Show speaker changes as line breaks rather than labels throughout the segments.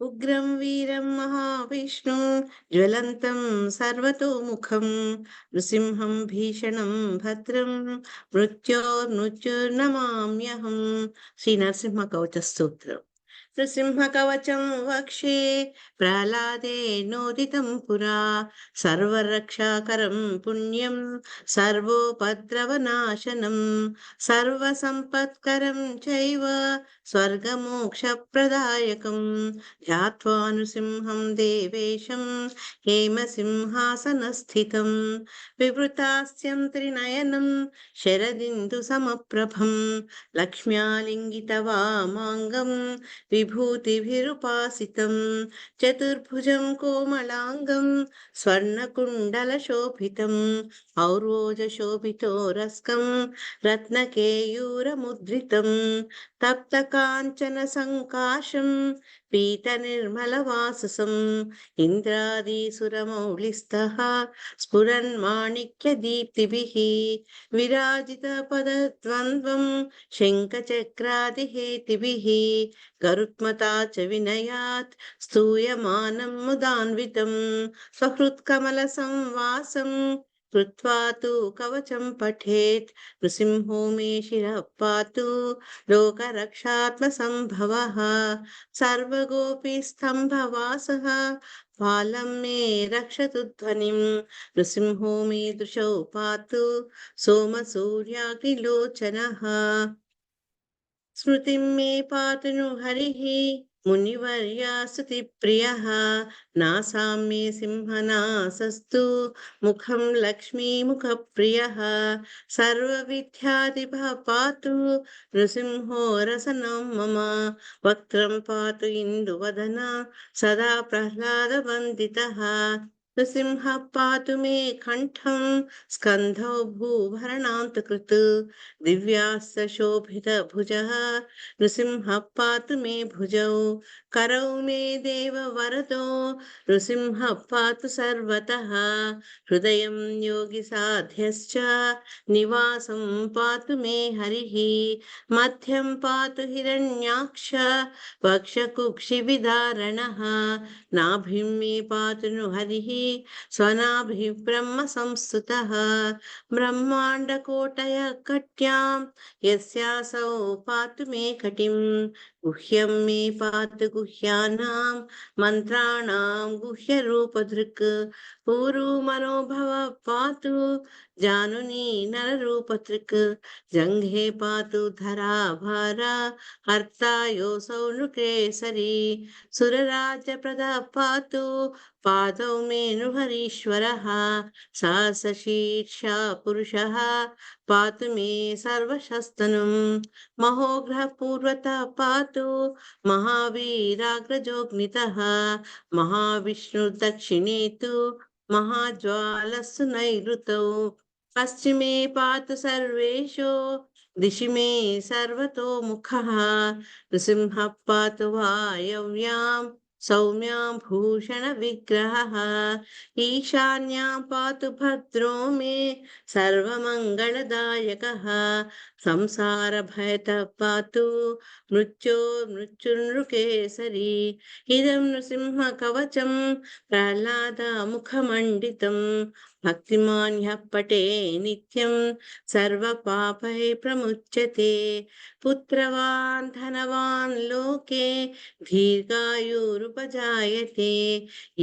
ఉగ్రం వీరం మహావిష్ణుం జ్వలంతం సర్వతోముఖం నృసింహం భీషణం భద్రం మృత్యోర్మృత్యుర్నమామ్యహం శ్రీ నరసింహ కవచ స్తోత్రం నృసింహకవచం వక్షే ప్రహ్లాదే నోదితం పురా. సర్వరక్షాకరం పుణ్యం సర్వోపద్రవనాశనం సర్వసంపత్కరం చైవ స్వర్గమోక్షప్రదాయకం. ధ్యాత్వా నృసింహం దేవేశం హేమసింహాసనస్థితం. వివృతాస్యం త్రినయనం శరదిందు సమప్రభం. లక్ష్మ్యాలింగిత లక్ష్మ్యాలింగితవామాంగం విభూతిభిరుపాసితం. చతుర్భుజం కోమలాంగం స్వర్ణకుండలశోభితం ఔరోజశోభితో రస్కం రత్నకేయూరముద్రితం తప్తకాంచన సంకాశం పీతనిర్మలవాససం ఇంద్రాదీసురమౌళిస్తः స్ఫురన్మాణిక్యదీప్తిభిः విరాజితపదద్వంద్వం శంఖచక్రాదిహేతిభిः గరుత్మతా చ వినయాత్ స్తూయమానం ముదాన్వితం స్వహృత్కమల సంవాసం कृत्वा तु कवचं पठेत् नृसिंहो मे शिरः पातु लोकरक्षात्मसम्भवः सर्वगोपीस्तम्भवासः पालं मे रक्षतु ध्वनिं नृसिंहो मे दृशौ पातु सोमसूर्याग्निलोचनः स्मृतिं मे पातु नु हरिः మునివర్యాసుతి ప్రియ నా సామ్యే సింహనాశస్సు ముఖం లక్ష్మీముఖ ప్రియ సర్వవిద్యాధిభ పాతు నృసింహో రసనం మమ వక్ం పాతు ఇందువదన సదా ప్రహ్లాద వందిత नृसिंहः पातु मे कण्ठं स्कन्धौ भूभरणान्तकृत् दिव्यास्य शोभितभुजः नृसिंहः पातु मे भुजौ करौ मे देव वरदो नृसिंहः पातु सर्वतः हृदयं योगिसाध्यश्च निवासं पातु मे हरिः। मध्यं पातु हिरण्याक्ष वक्षकुक्षिविदारणः। नाभिं मे पातु नु हरिः। स्वनाभिः ब्रह्म संस्तुतः ब्रह्माण्डकोटय कट्यां यस्यासौ पातु मे कटिं गुह्यं मे पातु गुह्यानां मन्त्राणां गुह्यरूपधृक् पूर्वमनोभव पातु जानुनी नररूपधृक् जङ्घे पातु धराभारा हर्ता योऽसौ नृकेसरी सुरराज्यप्रदा पातु पादौ मे नृहरीश्वरः सहसशीर्षा पुरुषः పాతు మే సర్వశస్తను. మహోగ్రహ పూర్వత పాతు మహావీరాగ్రజోగ్నిత. మహావిష్ణు దక్షిణే తు మహాజ్వాలస్సు నైరుతౌ. పశ్చిమే పాతు సర్వేషు దిశి మే సర్వతో ముఖ నృసింహ పాతు వాయవ్యాం सौम्यां भूषणविग्रहः ईशान्यां पातु भद्रो मे सर्वमङ्गलदायकः ಸಂಸಾರ ಭಯತ ಪಾತು ಮೃತ್ಯೋ ಮೃತ್ಯುನೃಕೇಸರಿ ಇದಂ ನೃಸಿಂಹ ಕವಚಂ ಪ್ರಹ್ಲಾದ ಮುಖಮಂಡಿತಂ భక్తిమాన్య పటే నిత్యం సర్వ పాపై ప్రముచ్యతే పుత్రవాన్ ధనవాన్ లోకే దీర్ఘాయుపజాయతే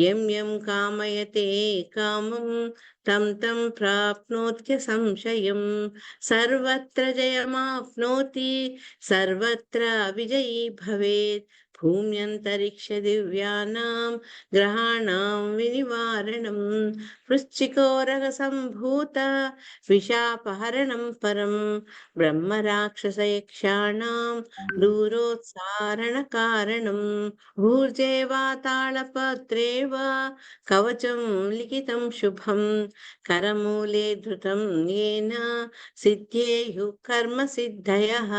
ఎం ఎం కామయతే కామం తం తం ప్రాప్నోత్య సంశయం సర్వత్ర जयमाप्नोति सर्वत्र विजयी भवेत्। भूम्यन्तरिक्षदिव्यानां ग्रहाणां विनिवारणं वृश्चिकोरगसम्भूत विशापहरणं परं ब्रह्मराक्षसयक्षाणां दूरोत्सारणकारणं भूर्जेवाताळपत्रे वा कवचं लिखितं शुभं करमूले धृतं येन सिद्ध्येयुः कर्मसिद्धयः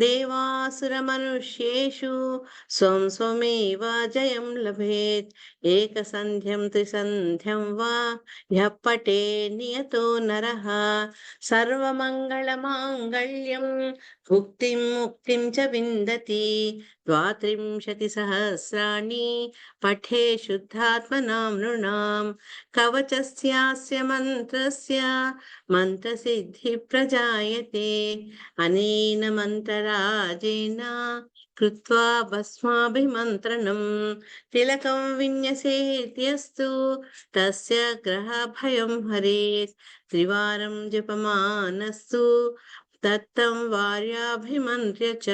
देवासुरमनुष्येषु స్వం స్వమేవ జయం లభేత్. ఏకసంధ్యం త్రిసంధ్యం వా హ్య పటే నియతో నర. సర్వమంగళమాంగళ్యం భుక్తిం ముక్తిం చ విందతి. ద్వాత్రింశతి సహస్రాణి పఠే శుద్ధాత్మనాం నృణాం. కవచస్యాస్య మంత్రస్య మంత్రసిద్ధి ప్రజాయతే. అనేన మంత్రరాజేన కృత్వా భస్మాభిమంత్రణం తిలకం విన్యసేత్యస్తు తస్య గ్రహభయం హరేత్ త్రివారం జపమానస్తు दत्तं वार्याभिमन्त्र्य च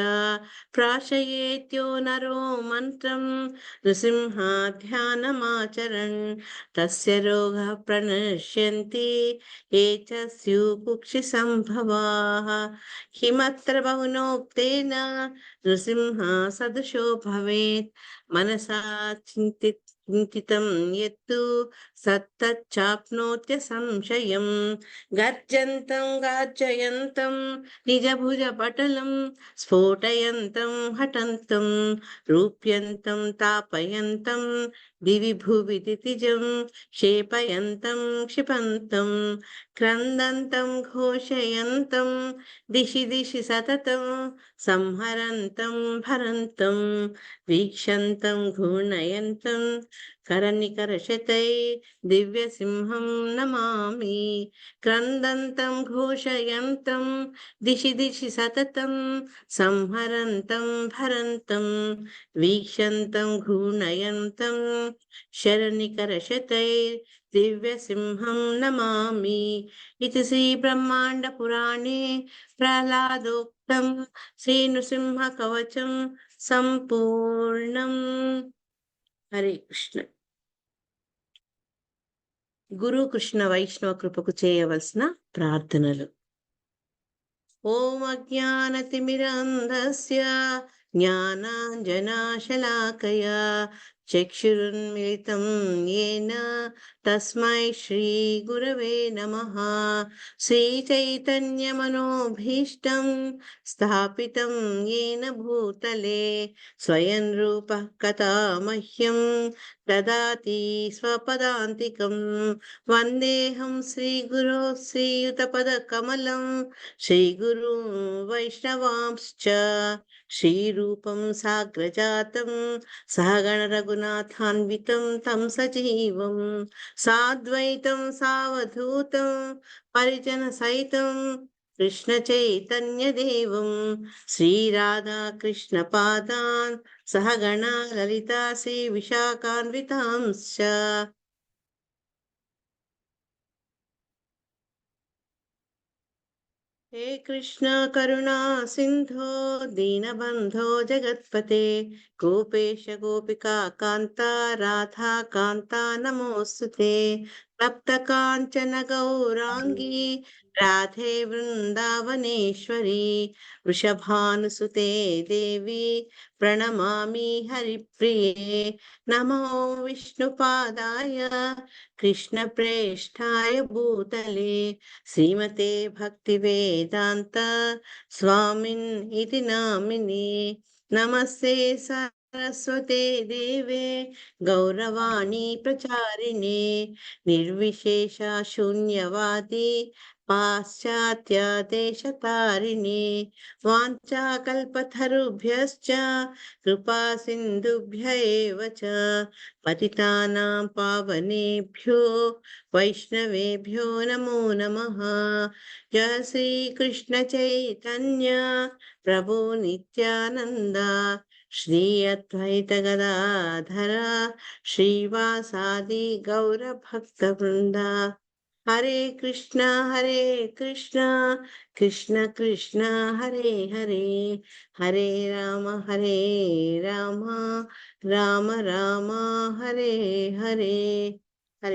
प्राशयेत्यो नरो मन्त्रं नृसिंहाध्यानमाचरन्। तस्य रोगः प्रणश्यन्ति, ये च स्युकुक्षिसम्भवाः। किमत्र बहुनोक्तेन नृसिंहा सदृशो भवेत्। मनसा కుంకితం ఎత్తు సత్తాప్నోత్య సంశయం గర్జంతం గార్జయంతం నిజభుజ పటలం స్ఫోటయంతం హటంతం రూప్యంతం తాపయంతం दिवि भुवि दितिजं क्षेपयन्तं क्षिपन्तं क्रन्दन्तं घोषयन्तं दिशि दिशि सततं संहरन्तं भरन्तं वीक्षन्तं घूर्णयन्तं करनिकरशतै दिव्यसिंहं नमामि क्रन्दन्तं घोषयन्तं दिशि दिशि सततं संहरन्तं भरन्तं वीक्षन्तं घूर्णयन्तं शरनिकरशतैर्दिव्यसिंहं नमामि इति श्रीब्रह्माण्डपुराणे प्रह्लादोक्तं श्रीनृसिंहकवचं सम्पूर्णम् హరే కృష్ణ. గురు కృష్ణ వైష్ణవ కృపకు చేయవలసిన ప్రార్థనలు. ఓం అజ్ఞానతిమిరంధస్య జ్ఞానాంజనాశలాకయ चक्षुरुन्मिलितं येन तस्मै श्रीगुरवे नमः श्रीचैतन्यमनोभीष्टं स्थापितं येन भूतले स्वयं रूपः कथा मह्यं ददाति स्वपदान्तिकं वन्देऽहं श्रीगुरो श्रीयुतपदकमलं श्रीगुरुं वैष्णवांश्च श्रीरूपं साग्रजातं सहगणरघुनाथान्वितं तं सजीवं साद्वैतं सावधूतं परिजनसहितं कृष्णचैतन्यदेवं श्रीराधाकृष्णपादान् सहगणा ललिता श्रीविशाखान्वितांश्च हे कृष्ण करुणा सिन्धो दीनबंधो जगत्पते गोपेश गोपिका कांता राधा कान्ता नमोऽस्तु ते। तप्तकाञ्चन गौराङ्गी राधे वृन्दावनेश्वरी वृषभानुसुते देवी प्रणमामि हरिप्रिये नमो विष्णुपादाय कृष्णप्रेष्ठाय भूतले श्रीमते भक्तिवेदान्त स्वामिन् इति नामिने नमस्ते सरस्वते देवे गौरवाणी प्रचारिणे निर्विशेषा शून्यवादी पाश्चात्यदेशतारिणे वाञ्छाकल्पतरुभ्यश्च कृपा सिन्धुभ्य एव च पतितानां पावनेभ्यो वैष्णवेभ्यो नमो नमः। जय चैतन्य प्रभु नित्यानन्द। శ్రీ అద్వైత గదాధర శ్రీవాసాది గౌరభక్త వృంద హరే కృష్ణ హరే కృష్ణ కృష్ణ కృష్ణ హరే హరే హరే రామ హరే రామ రామ రామ హరే హరే